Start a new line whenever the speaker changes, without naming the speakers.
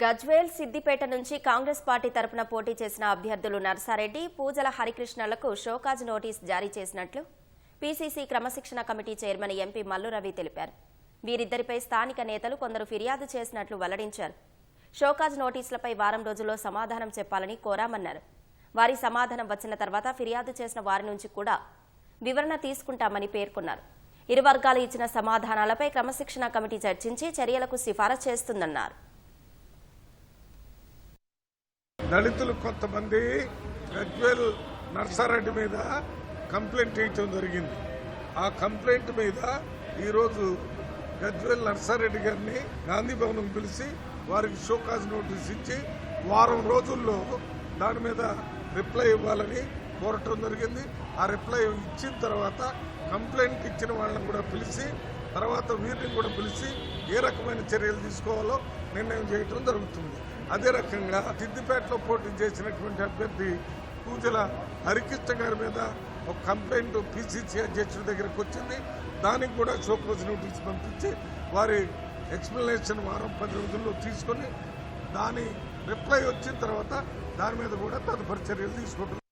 గజ్వేల్ సిద్దిపేట నుంచి కాంగ్రెస్ పార్టీ తరపున పోటీ చేసిన అభ్యర్థులు నర్సారెడ్డి పూజల హరికృష్ణలకు షోకాజ్ నోటీస్ జారీ చేసినట్లు పీసీసీ క్రమశిక్షణ committee chairman MP Mallu Ravi తెలిపారు. వీరిద్దరిపై స్థానిక నేతలు కొందరు ఫిర్యాదు చేసినట్లు వెల్లడించారు. షోకాజ్ నోటీసులపై వారం రోజుల్లో సమాధానం చెప్పాలని కోరామన్నారు. వారి సమాధానం వచ్చిన తర్వాత ఫిర్యాదు చేసిన వారి నుంచి కూడా వివరణ తీసుకుంటామని పేర్కొన్నారు. ఇరు వర్గాలు ఇచ్చిన సమాధానాలపై క్రమశిక్షణ కమిటీ చర్చించి చర్యలకు సిఫారసు చేస్తుందన్నారు.
దళితులు కొంతమంది గజ్వెల్ నర్సారెడ్డి మీద కంప్లైంట్ ఇవ్వడం జరిగింది. ఆ కంప్లైంట్ మీద ఈరోజు గజ్వెల్ నర్సారెడ్డి గారిని గాంధీ భవనం పిలిచి వారికి షోకాజ్ నోటీస్ ఇచ్చి వారం రోజుల్లో దాని మీద రిప్లై ఇవ్వాలని కోరటం జరిగింది. ఆ రిప్లై ఇచ్చిన తర్వాత కంప్లైంట్ ఇచ్చిన వాళ్ళని కూడా పిలిచి తర్వాత వీరిని కూడా పిలిచి ఏ రకమైన చర్యలు తీసుకోవాలో నిర్ణయం చేయటం జరుగుతుంది. అదే రకంగా సిద్దిపేటలో పోటీ చేసినటువంటి అభ్యర్థి పూజల హరికృష్ణ గారి మీద ఒక కంప్లైంట్ పిసిసి అధ్యక్షుడి దగ్గరకు వచ్చింది. దానికి కూడా షోకోజ్ నోటీస్ పంపించి వారి ఎక్స్ప్లెనేషన్ వారం పది రోజుల్లో తీసుకొని దాని రిప్లై వచ్చిన తర్వాత దాని మీద కూడా తదుపరి చర్యలు తీసుకుంటున్నారు